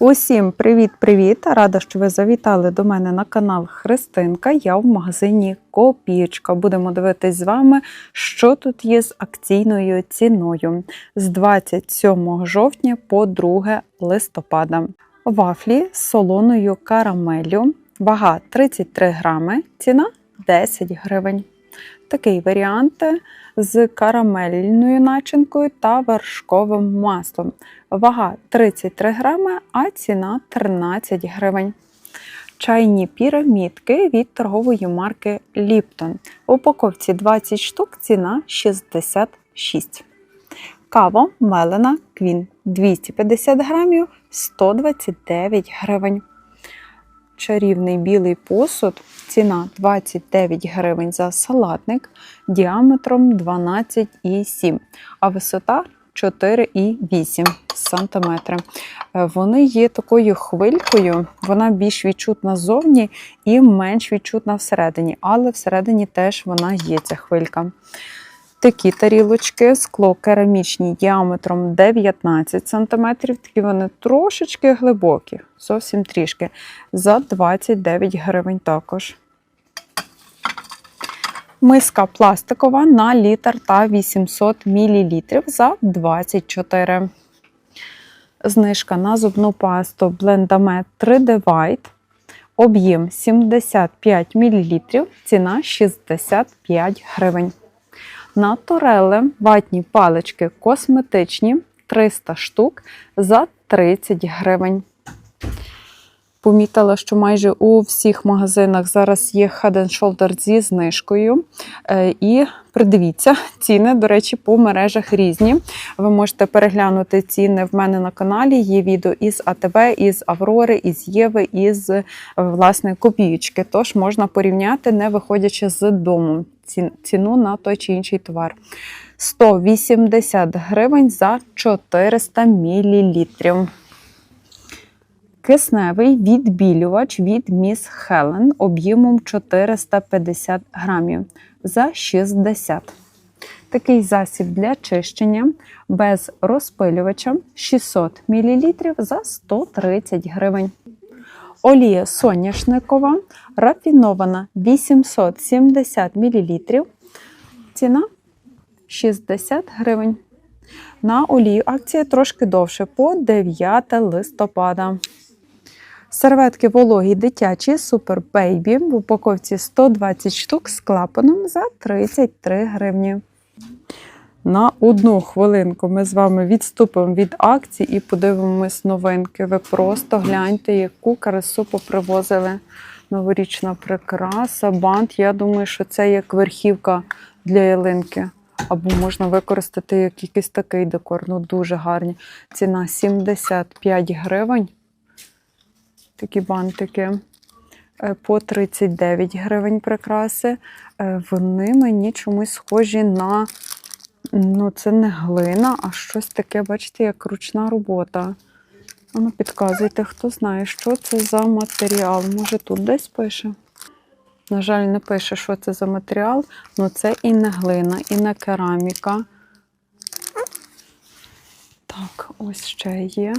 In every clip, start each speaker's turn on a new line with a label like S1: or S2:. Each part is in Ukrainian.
S1: Усім привіт-привіт! Рада, що ви завітали до мене на канал Христинка. Я в магазині Копієчка. Будемо дивитись з вами, що тут є з акційною ціною з 27 жовтня по 2 листопада. Вафлі з солоною карамеллю, вага 33 грами, ціна 10 гривень. Такий варіант з карамельною начинкою та вершковим маслом. Вага 33 грами, а ціна 13 гривень. Чайні пірамідки від торгової марки Lipton. В упаковці 20 штук, ціна 66. Кава мелена Квін 250 грамів 129 гривень. Чарівний білий посуд, ціна 29 гривень за салатник діаметром 12,7, а висота 4,8 см. Вони є такою хвилькою, вона більш відчутна ззовні і менш відчутна всередині, але всередині теж вона є ця хвилька. Такі тарілочки, скло керамічні діаметром 19 см, такі вони трошечки глибокі, зовсім трішки, за 29 гривень також. Миска пластикова на літр та 800 мл за 24. Знижка на зубну пасту Blendamed 3D White. Об'єм 75 мл, ціна 65 гривень. На турели ватні палички косметичні 300 штук за 30 гривень. Помітила, що майже у всіх магазинах зараз є Head and Shoulder зі знижкою. Е, І придивіться, ціни, до речі, по мережах різні. Ви можете переглянути ціни в мене на каналі. Є відео із АТБ, із Аврори, із Єви, із е, власне копієчки. Тож можна порівняти, не виходячи з дому ціну на той чи інший товар. 180 гривень за 400 мл. Кисневий відбілювач від Міс Хелен об'ємом 450 грамів за 60. Такий засіб для чищення без розпилювача 600 мл за 130 гривень. Олія соняшникова рафінована 870 мл. Ціна 60 гривень. На олію акція трошки довше по 9 листопада. Серветки вологі дитячі Super Baby в упаковці 120 штук з клапаном за 33 гривні. На одну хвилинку ми з вами відступимо від акцій і подивимось новинки. Ви просто гляньте, яку красу попривозили. Новорічна прикраса, бант. Я думаю, що це як верхівка для ялинки. Або можна використати як якийсь такий декор. Ну, дуже гарні. Ціна 75 гривень. Такі бантики. Е, По 39 гривень прикраси. Е, Вони мені чомусь схожі на. Ну, це не глина, а щось таке, бачите, як ручна робота. Ну, підказуйте, хто знає, що це за матеріал. Може, тут десь пише? На жаль, не пише, що це за матеріал, але це і не глина, і не кераміка. Так, ось ще є.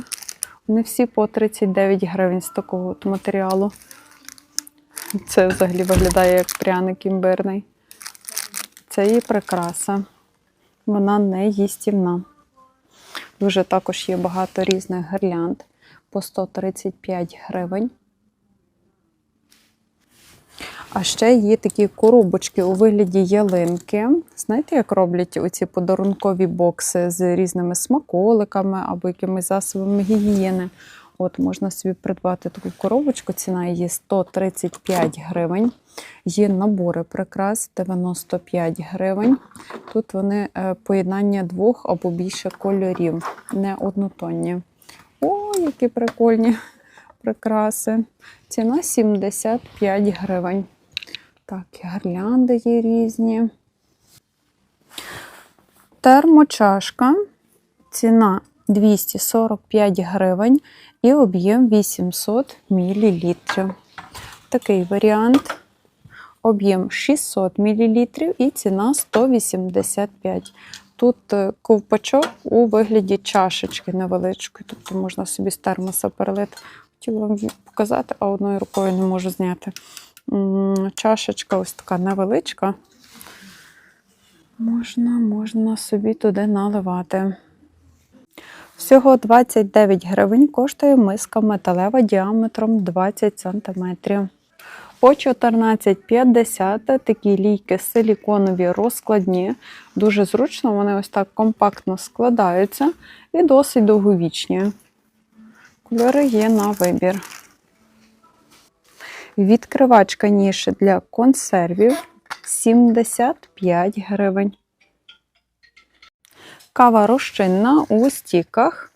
S1: Вони всі по 39 гривень з такого от матеріалу. Це взагалі виглядає як пряник імбирний. Це її прикраса. Вона не їстівна. Дуже також є багато різних гирлянд по 135 гривень. А ще є такі коробочки у вигляді ялинки. Знаєте, як роблять оці подарункові бокси з різними смаколиками або якимись засобами гігієни. От можна собі придбати таку коробочку, ціна її 135 гривень. Є набори прикрас 95 гривень. Тут вони е, поєднання двох або більше кольорів, не однотонні. О, які прикольні прикраси. Ціна 75 гривень. Так, і гірлянди є різні. Термочашка. Ціна 245 гривень і об'єм 800 мл. Такий варіант. Об'єм 600 мл і ціна 185. тут е, ковпачок у вигляді чашечки невеличкої, тобто можна собі з термоса перелити. Хотіла вам показати, а одною рукою не можу зняти. Чашечка ось така невеличка. Можна, можна собі туди наливати. Всього 29 гривень коштує миска металева діаметром 20 см. По 14,50 такі лійки силіконові розкладні. Дуже зручно, вони ось так компактно складаються і досить довговічні. Кольори є на вибір. Відкривачка ніші для консервів 75 гривень. Кава розчинна у стіках.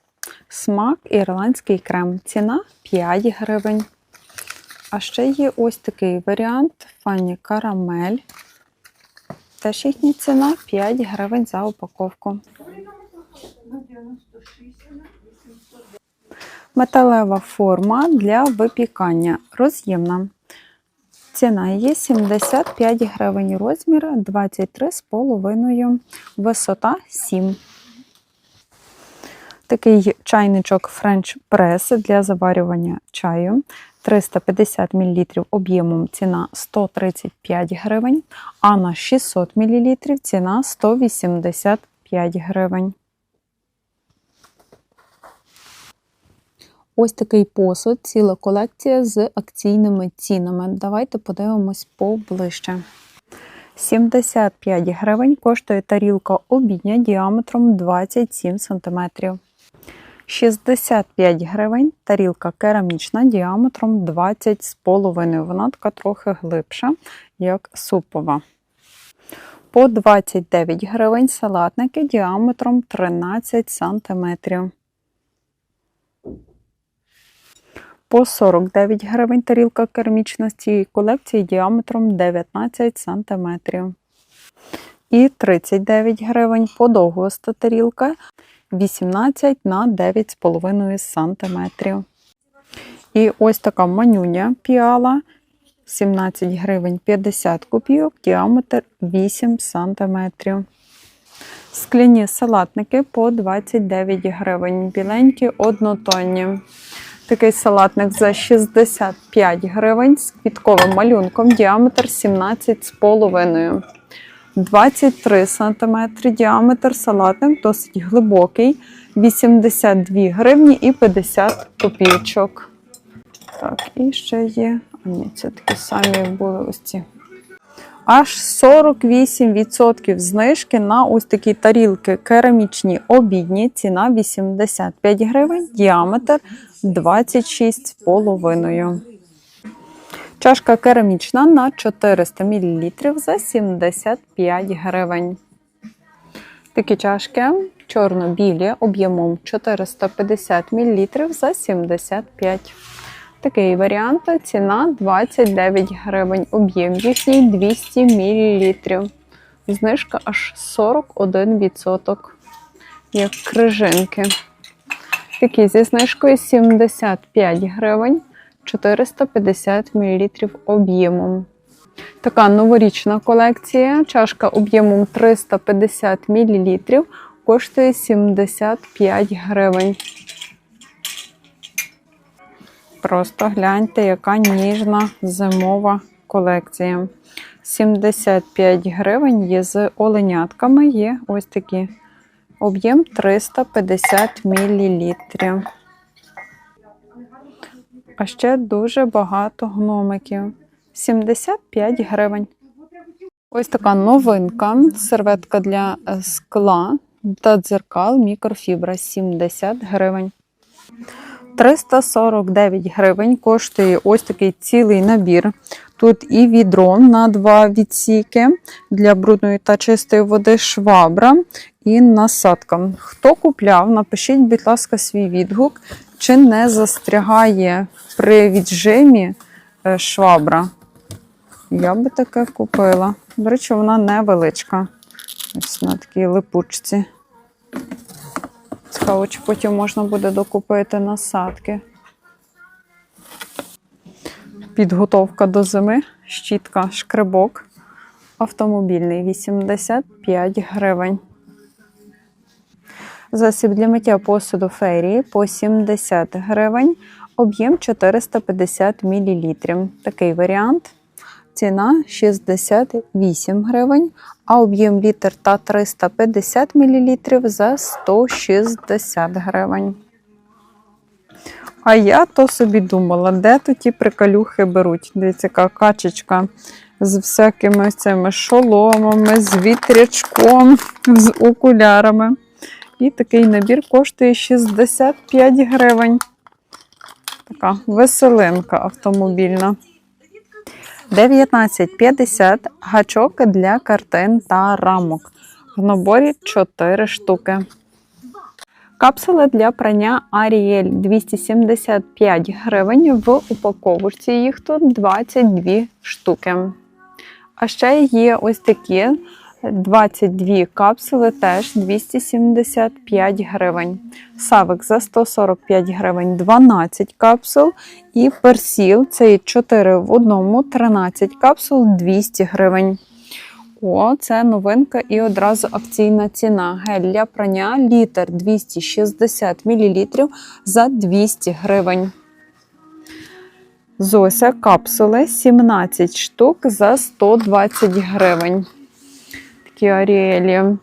S1: Смак ірландський крем. Ціна 5 гривень. А ще є ось такий варіант фані карамель. Теж їхня ціна 5 гривень за упаковку. Металева форма для випікання. Роз'ємна. Ціна її 75 гривень. Розмір 23,5, висота 7. Такий чайничок French Press для заварювання чаю. 350 мл об'ємом ціна 135 гривень, а на 600 мл ціна 185 гривень. Ось такий посуд, ціла колекція з акційними цінами. Давайте подивимось поближче. 75 гривень коштує тарілка обідня діаметром 27 см. 65 гривень тарілка керамічна діаметром 20,5 Вона така трохи глибша, як супова. По 29 гривень салатники діаметром 13 см. По 49 гривень тарілка керамічна з цієї колекції діаметром 19 см. І 39 гривень подовгоста тарілка 18 на 9,5 см. І ось така манюня піала 17 гривень 50 копійок, діаметр 8 см. Скляні салатники по 29 гривень, біленькі однотонні. Такий салатник за 65 гривень з квітковим малюнком, діаметр 17,5 23 см діаметр салатник, досить глибокий, 82 гривні і 50 копійчок. Так, і ще є. Ні, це такі самі, були ось ці. Аж 48% знижки на ось такі тарілки керамічні обідні. Ціна 85 гривень, діаметр 26,5. Чашка керамічна на 400 мл за 75 гривень. Такі чашки чорно-білі об'ємом 450 мл за 75 Такий варіант. Ціна 29 гривень. Об'єм їхній 200 мл. Знижка аж 41%. Як крижинки. Такі зі знижкою 75 гривень. 450 мл об'ємом. Така новорічна колекція. Чашка об'ємом 350 мл коштує 75 гривень. Просто гляньте, яка ніжна зимова колекція. 75 гривень є з оленятками, є ось такі. Об'єм 350 мл. А ще дуже багато гномиків. 75 гривень. Ось така новинка. Серветка для скла та дзеркал мікрофібра 70 гривень. 349 гривень коштує ось такий цілий набір. Тут і відро на два відсіки для брудної та чистої води, швабра і насадка. Хто купляв, напишіть, будь ласка, свій відгук, чи не застрягає при віджимі е, швабра. Я би таке купила. До речі, вона невеличка. Ось на такій липучці. Цікаво, чи потім можна буде докупити насадки. Підготовка до зими, щітка, шкребок. Автомобільний 85 гривень. Засіб для миття посуду ферії по 70 гривень, об'єм 450 мл. Такий варіант. Ціна 68 гривень, а об'єм літр та 350 мл за 160 гривень. А я то собі думала, де то ті приколюхи беруть. Дивіться, яка качечка з всякими цими шоломами, з вітрячком, з окулярами. І такий набір коштує 65 гривень. Така веселинка автомобільна. 19,50 гачок для картин та рамок. В наборі 4 штуки. Капсули для прання Ariel 275 гривень. В упаковці їх тут 22 штуки. А ще є ось такі 22 капсули, теж 275 гривень. Савик за 145 гривень 12 капсул. І персіл це 4 в одному, 13 капсул 200 гривень. О, це новинка і одразу акційна ціна. Гель для прання літр 260 мл за 200 гривень. Зося капсули 17 штук за 120 гривень. Такі аріелі.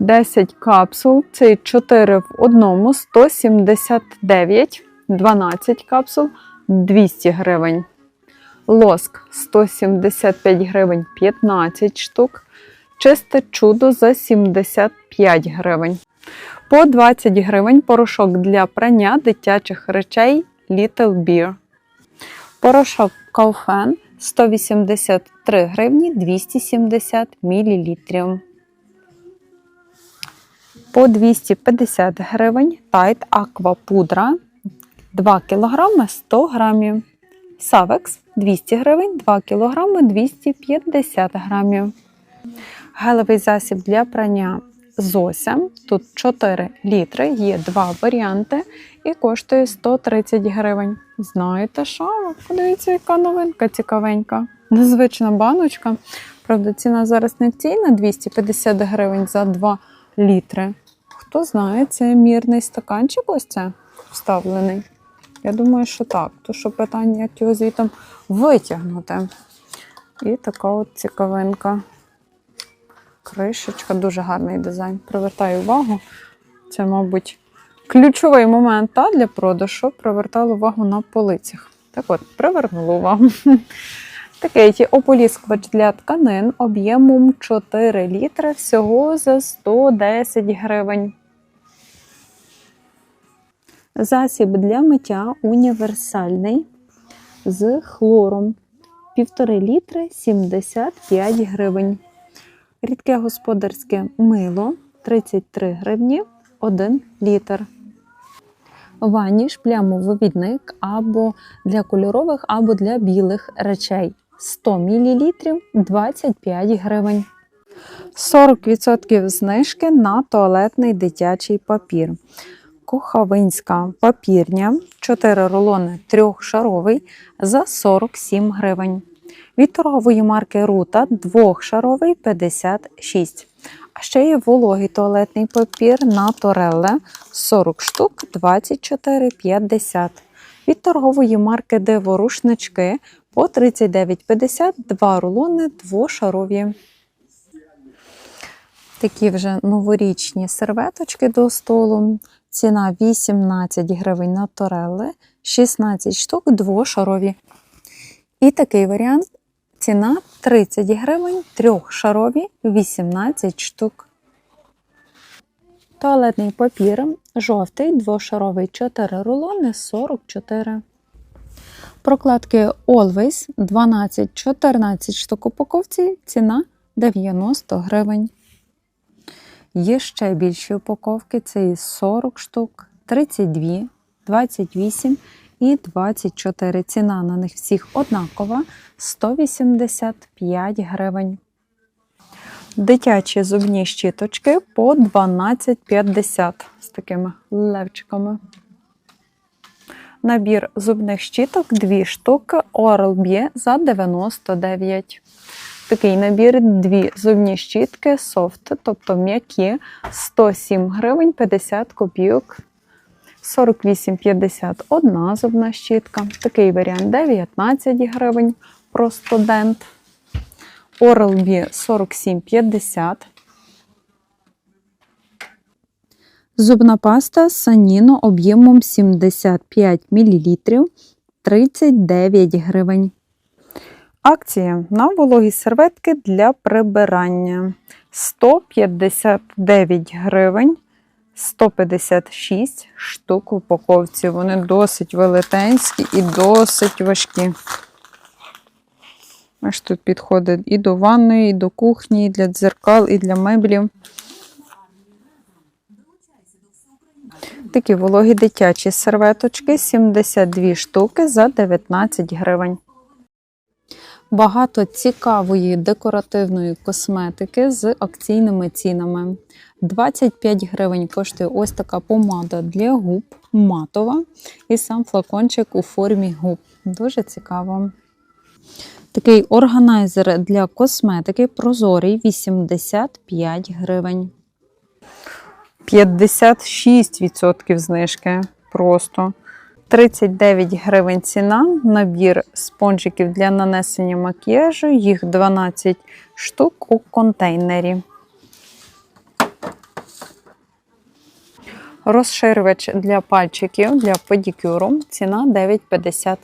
S1: 10 капсул, це 4 в одному, 179, 12 капсул 200 гривень. Лоск 175 гривень 15 штук. Чисте чудо за 75 гривень. По 20 гривень порошок для прання дитячих речей Little Beer. Порошок Kaufen 183 гривні 270 мл. По 250 гривень Tide Aqua пудра 2 кг 100 грамів. Савекс 200 гривень, 2 кг 250 грамів. Гелевий засіб для прання Зося. Тут 4 літри, є два варіанти і коштує 130 гривень. Знаєте що? Подивіться, яка новинка цікавенька. Незвична баночка. Правда, ціна зараз не акційна 250 гривень за 2 літри. Хто знає, це мірний стаканчик ось це вставлений. Я думаю, що так. То що питання, як його звітом витягнути. І така от цікавинка. Кришечка, дуже гарний дизайн. Привертаю увагу. Це, мабуть, ключовий момент та, для продажу, щоб привертало увагу на полицях. Так от, привернула увагу. Такий ополіскувач для тканин об'ємом 4 літри всього за 110 гривень. Засіб для миття універсальний з хлором 1,5 літри 75 гривень. Рідке господарське мило 33 гривні 1 літр. Ваніш плямовивідник або для кольорових, або для білих речей 100 мл 25 гривень. 40% знижки на туалетний дитячий папір. Кохавинська папірня 4 рулони трьохшаровий за 47 гривень. Від торгової марки Рута двохшаровий 56. А ще є вологий туалетний папір на Торелле 40 штук 24,50. Від торгової марки Диво рушнички по 39,50 2 рулони двошарові. Такі вже новорічні серветочки до столу. Ціна 18 гривень на Торелли, 16 штук двошарові. І такий варіант ціна 30 гривень, трьохшарові 18 штук. Туалетний папір жовтий, двошаровий 4 рулони 44. Прокладки Always 12-14 штук упаковці, ціна 90 гривень. Є ще більші упаковки, це і 40 штук, 32, 28 і 24. Ціна на них всіх однакова 185 гривень. Дитячі зубні щіточки по 12,50 з такими левчиками. Набір зубних щіток 2 штуки Oral-B за 99. Такий набір, дві зубні щітки, софт, тобто м'які, 107 гривень 50 копійок. 48,50 одна зубна щітка. Такий варіант 19 гривень про студент. Oral-B 47,50. Зубна паста Саніно об'ємом 75 мл 39 гривень. Акція на вологі серветки для прибирання 159 гривень. 156 штук в упаковці. Вони досить велетенські і досить важкі. Аж тут підходить і до ванної, і до кухні, і для дзеркал, і для меблів. Такі вологі дитячі серветочки 72 штуки за 19 гривень. Багато цікавої декоративної косметики з акційними цінами. 25 гривень коштує ось така помада для губ матова і сам флакончик у формі губ. Дуже цікаво. Такий органайзер для косметики прозорий 85 гривень. 56% знижки. Просто 39 гривень ціна. Набір спонжиків для нанесення макіяжу. Їх 12 штук у контейнері. Розширювач для пальчиків для педикюру. Ціна 9,50.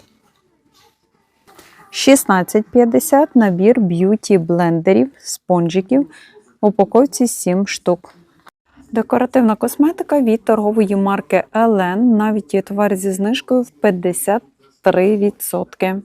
S1: 16,50 набір б'юті блендерів, спонжиків. Упаковці 7 штук. Декоративна косметика від торгової марки Елен. Навіть є товар зі знижкою в 53%.